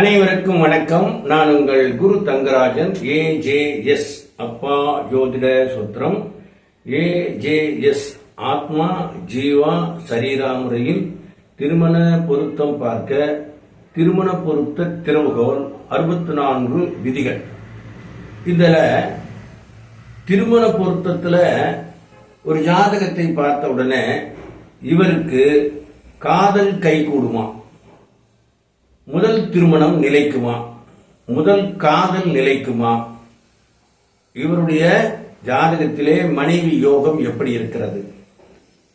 அனைவருக்கும் வணக்கம். நான் உங்கள் Guru Thangarajan A J S அப்பா ஜோதிட சுத்திரம். ஏ ஜே எஸ் ஆத்மா ஜீவா சரீரா முறையில் திருமண பொருத்தம் பார்க்க திருமண பொருத்த திறவுகோல் அறுபத்தி நான்கு விதிகள். இதில் திருமண பொருத்தத்தில் ஒரு ஜாதகத்தை பார்த்த உடனே இவருக்கு காதல் கைகூடுமா முதல் திருமணம் நிலைக்குமா? முதல் காதல் நிலைக்குமா? இவருடைய ஜாதகத்திலே மனைவி யோகம் எப்படி இருக்கிறது?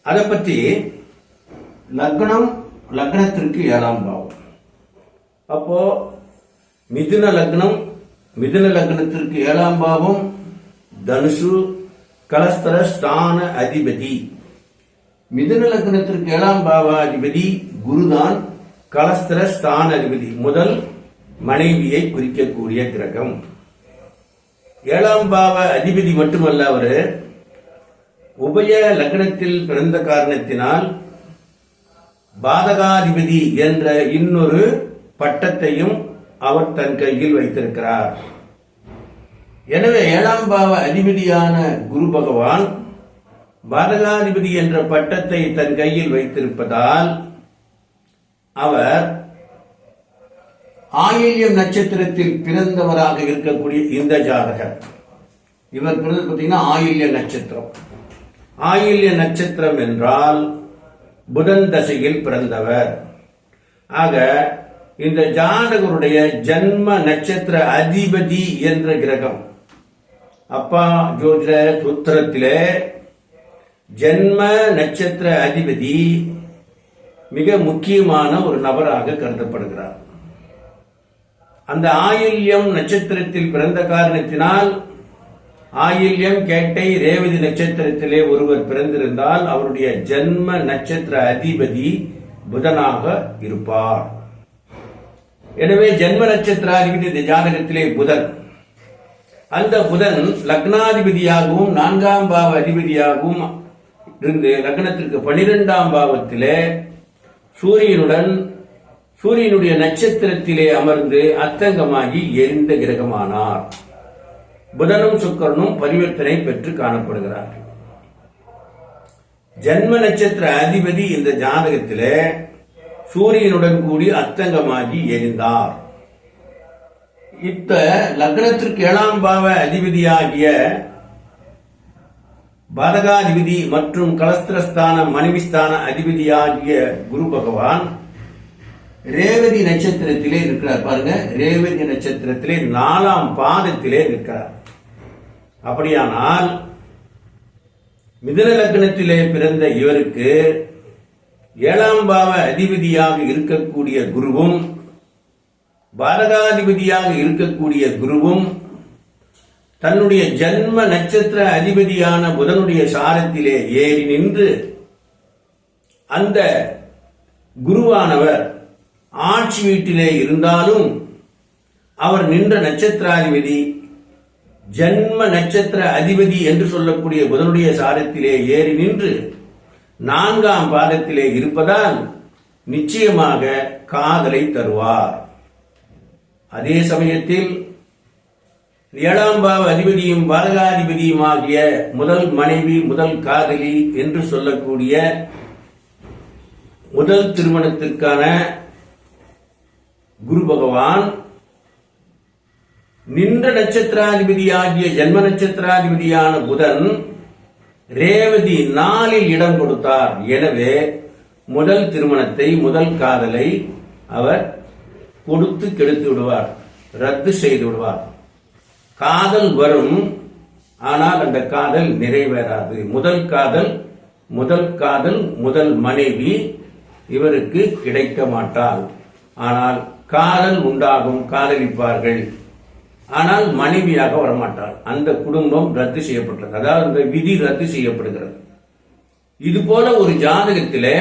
அதை பற்றி லக்னம் லக்னத்திற்கு ஏழாம் பாவம். அப்போ மிதுன லக்னம் மிதுன லக்னத்திற்கு ஏழாம் பாவம் தனுசு கலஸ்தர ஸ்தான அதிபதி. மிதுன லக்னத்திற்கு ஏழாம் பாவாதிபதி குருதான். கலஸ்திர ஸ்தான அதிபதி முதல் மனைவியை குறிக்கக்கூடிய கிரகம். ஏழாம் பாவ அதிபதி மட்டுமல்ல அவரு உபய லக்னத்தில் பிறந்த காரணத்தினால் பாதகாதிபதி என்ற இன்னொரு பட்டத்தையும் அவர் தன் கையில் வைத்திருக்கிறார். எனவே ஏழாம் பாவ அதிபதியான குரு பகவான் பாதகாதிபதி என்ற பட்டத்தை தன் கையில் வைத்திருப்பதால் அவர் ஆயில்யம் நட்சத்திரத்தில் பிறந்தவராக இருக்கக்கூடிய இந்த ஜாதகர். இவர் பிறந்தது பார்த்தீங்கன்னா ஆயில்ய நட்சத்திரம். ஆயில்ய நட்சத்திரம் என்றால் புதன் தசையில் பிறந்தவர். ஆக இந்த ஜாதகருடைய ஜன்ம நட்சத்திர அதிபதி என்ற கிரகம். அப்பா ஜோதிட சூத்திரத்திலே ஜன்ம நட்சத்திர அதிபதி மிக முக்கியமான ஒரு நபராக கருதப்படுகிறார். அந்த ஆயில்யம் நட்சத்திரத்தில் பிறந்த காரணத்தினால் ஆயில்யம் கேட்டை ரேவதி நட்சத்திரத்திலே ஒருவர் பிறந்திருந்தால் அவருடைய ஜன்ம நட்சத்திர அதிபதி புதனாக இருப்பார். எனவே ஜென்ம நட்சத்திர அதிபதி இந்த ஜாதகத்திலே புதன். அந்த புதன் லக்னாதிபதியாகவும் நான்காம் பாவ அதிபதியாகவும் இருந்து லக்னத்திற்கு பனிரெண்டாம் பாவத்திலே சூரியனுடன் சூரியனுடைய நட்சத்திரத்திலே அமர்ந்து அத்தங்கமாகி எரிந்த கிரகமானார். புதனும் சுக்கரனும் பரிவர்த்தனை பெற்று காணப்படுகிறார்கள். ஜன்ம நட்சத்திர அதிபதி இந்த ஜாதகத்திலே சூரியனுடன் கூடி அத்தங்கமாகி எரிந்தார். இத்த லக்னத்திற்கு ஏழாம் பாவ அதிபதியாகிய பதகாதிபதி மற்றும் கலஸ்திரஸ்தான மனைவிஸ்தான அதிபதியாகிய குரு பகவான் ரேவதி நட்சத்திரத்திலே இருக்கிறார் பாருங்க ரேவதி நட்சத்திரத்திலே நாலாம் பாதத்திலே இருக்கிறார் அப்படியானால் மிதன லக்னத்திலே பிறந்த இவருக்கு ஏழாம் பாவ அதிபதியாக இருக்கக்கூடிய குருவும் பாரகாதிபதியாக இருக்கக்கூடிய குருவும் தன்னுடைய ஜன்ம நட்சத்திர அதிபதியான புதனுடைய சாரத்திலே ஏறி நின்று அந்த குருவானவர் ஆட்சி வீட்டிலே இருந்தாலும் அவர் நின்ற நட்சத்திராதிபதி ஜன்ம நட்சத்திர அதிபதி என்று சொல்லக்கூடிய புதனுடைய சாரத்திலே ஏறி நின்று நான்காம் பாதத்திலே இருப்பதால் நிச்சயமாக காதலை தருவார். அதே சமயத்தில் ஏழாம் பாவ அதிபதியும் பாதகாதிபதியும் ஆகிய முதல் மனைவி முதல் காதலி என்று சொல்லக்கூடிய முதல் திருமணத்திற்கான குரு பகவான் நின்ற நட்சத்திராதிபதியாகிய ஜென்ம நட்சத்திராதிபதியான புதன் ரேவதி நாளில் இடம் கொடுத்தார். எனவே முதல் திருமணத்தை முதல் காதலை அவர் கொடுத்து கெடுத்து விடுவார் ரத்து செய்து விடுவார். காதல் வரும் ஆனால் அந்த காதல் நிறைவேறாது. முதல் காதல் முதல் காதல் முதல் மனைவி இவருக்கு கிடைக்க மாட்டாள். ஆனால் காதல் உண்டாகும் காதலிப்பார்கள். ஆனால் மனைவியாக வரமாட்டாள். அந்த குடும்பம் ரத்து செய்யப்பட்டது. அதாவது அந்த விதி ரத்து செய்யப்படுகிறது. இது போல ஒரு ஜாதகத்தில்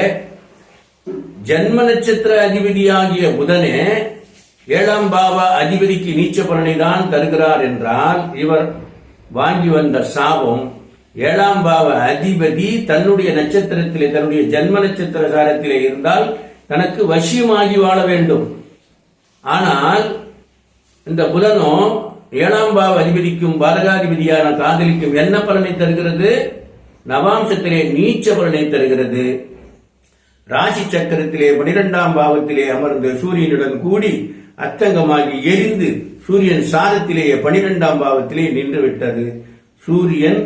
ஜன்ம நட்சத்திர அதிபதியாகிய புதனே ஏழாம் பாவ அதிபதிக்கு நீச்ச பலனை தான் தருகிறார் என்றால் இவர் வாங்கி வந்த சாபம் ஏழாம் பாவ அதிபதி தன்னுடைய நட்சத்திரத்திலே தன்னுடைய ஜென்ம நட்சத்திர சாரத்திலே இருந்தால் தனக்கு வசியமாகி வாழ வேண்டும். ஆனால் இந்த புதனும் ஏழாம் பாவ அதிபதிக்கும் பாதகாதிபதியான காதலிக்கும் என்ன பலனை தருகிறது? நவாம்சத்திலே நீச்ச பலனை தருகிறது. ராசி சக்கரத்திலே பனிரெண்டாம் பாவத்திலே அமர்ந்து சூரியனுடன் கூடி அத்தங்கமாகி எரிந்து சூரியன் சாதத்திலேயே பனிரெண்டாம் பாவத்திலே நின்று விட்டது சூரியன்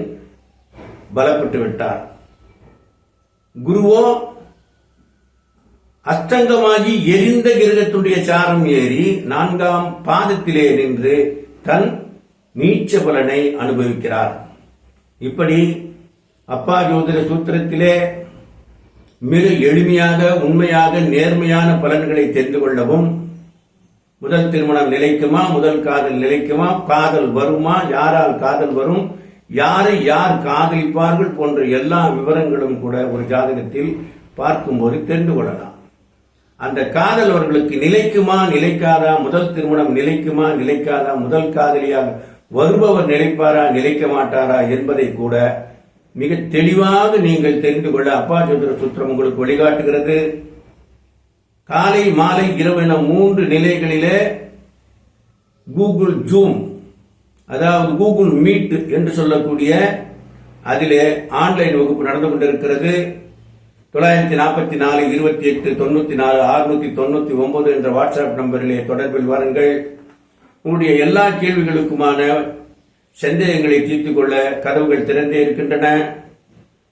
பலப்பட்டு விட்டார் குருவோ அஸ்தங்கமாகி எரிந்த கிரகத்துடைய சாரம் ஏறி நான்காம் பாதத்திலே நின்று தன் நீச்ச பலனை அனுபவிக்கிறார். இப்படி அப்பா ஜோதிட சூத்திரத்திலே மிக எளிமையாக உண்மையாக நேர்மையான பலன்களை தெரிந்து கொள்ளவும் முதல் திருமணம் நிலைக்குமா முதல் காதல் நிலைக்குமா காதல் வருமா யாரால் காதல் வரும் யாரை யார் காதலிப்பார்கள் போன்ற எல்லா விவரங்களும் கூட ஒரு ஜாதகத்தில் பார்க்கும்போது தெரிந்து கொள்ளலாம். அந்த காதல் அவர்களுக்கு நிலைக்குமா நிலைக்காதா முதல் திருமணம் நிலைக்குமா நிலைக்காதா முதல் காதலியாக வருபவர் நிலைப்பாரா நிலைக்க மாட்டாரா என்பதை கூட மிக தெளிவாக நீங்கள் தெரிந்து கொள்ள அப்பா சந்திர சுத்திரம் உங்களுக்கு வழிகாட்டுகிறது. காலை மாலை இரவு என மூன்று நிலைகளிலே கூகுள் ஜூம் அதாவது கூகுள் மீட் என்று சொல்லக்கூடிய அதிலே ஆன்லைன் வகுப்பு நடந்து கொண்டிருக்கிறது. தொள்ளாயிரத்தி நாற்பத்தி நாலு இருபத்தி எட்டு தொண்ணூத்தி நாலு அறுநூத்தி தொண்ணூத்தி ஒன்பது என்ற வாட்ஸ்அப் நம்பரிலே தொடர்பில் வாருங்கள். உங்களுடைய எல்லா கேள்விகளுக்குமான சந்தேகங்களை தீர்த்துக் கொள்ள கதவுகள் திறந்தே இருக்கின்றன.